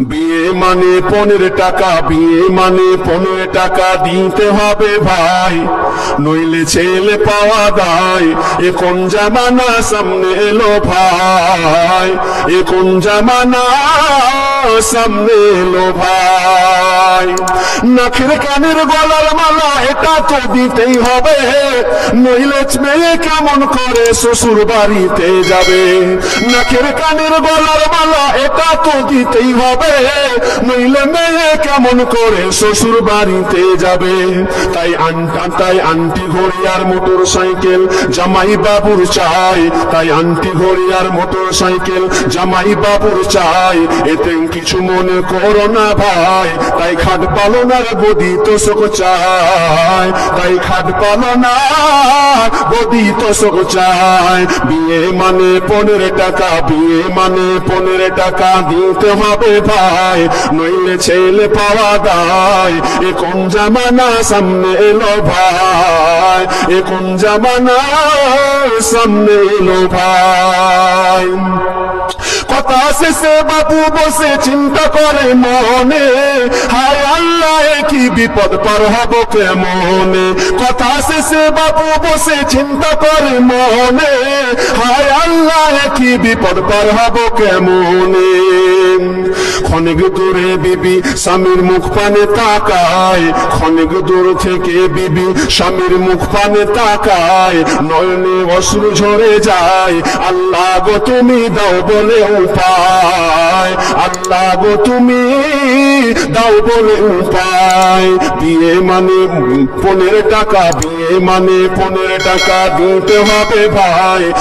বিয়ে মানে পনেরো টাকা, বিয়ে মানে পনেরো টাকা দিতে হবে ভাই। নইলে ছেলে পাওয়া দায়, এ কোন জামানা সামনে এলো ভাই? এ কোন জামানা সামনে এলো ভাই? নাকের কানের গলার মালা এটা তো দিতেই হবে। নইলে মেয়ে কেমন করে শ্বশুর বাড়িতে যাবে? নাকের কানের গলার মালা এটা তো দিতেই হবে। নইলে মেয়ে কেমন করে শ্বশুর বাড়িতে যাবে? তাই আন্টা, তাই আন্টি ঘড়ি আর মোটর সাইকেল জামাই বাবুর চাই। তাই আন্টি ঘড়ি আর মোটর সাইকেল জামাই বাবুর চাই। এতে কিছু মনে করো না ভাই, তাই খাট পালনার গদি তো শোক চাই। তাই খাট পালনার গদি তো শোক চাই। বিয়ে মানে পনেরো টাকা, বিয়ে মানে পনেরো টাকা দিতে হবে ভাই, নইলে ছেলে পাওয়া দায় এ কোন জামানা সামনে এলো ভাই, এ কোন জামানা সামনে এলো ভাই? শেষে বাবু বসে চিন্তা করে মনে। হায় আল্লাহ কি বিপদ, পার হব কেমনে? কথা শেষে বাবু বসে চিন্তা করে মনে। হায় আল্লাহ কি বিপদ, পার হব কেমনে? ক্ষণিক দূরে বিবি স্বামীর মুখ পানে তাকায়। ক্ষণিক দূর থেকে বিবি স্বামীর মুখ পানে তাকায়। নয়নে অশ্রু ঝরে যায়। আল্লাহ গো, তুমি দাও বলে উপায়। আল্লাহ গো, তুমি দাও বলে উপায়। বিয়ে মানে পনেরো টাকা বিয়ে মানে পনেরো টাকা দিতে হবে ভাই।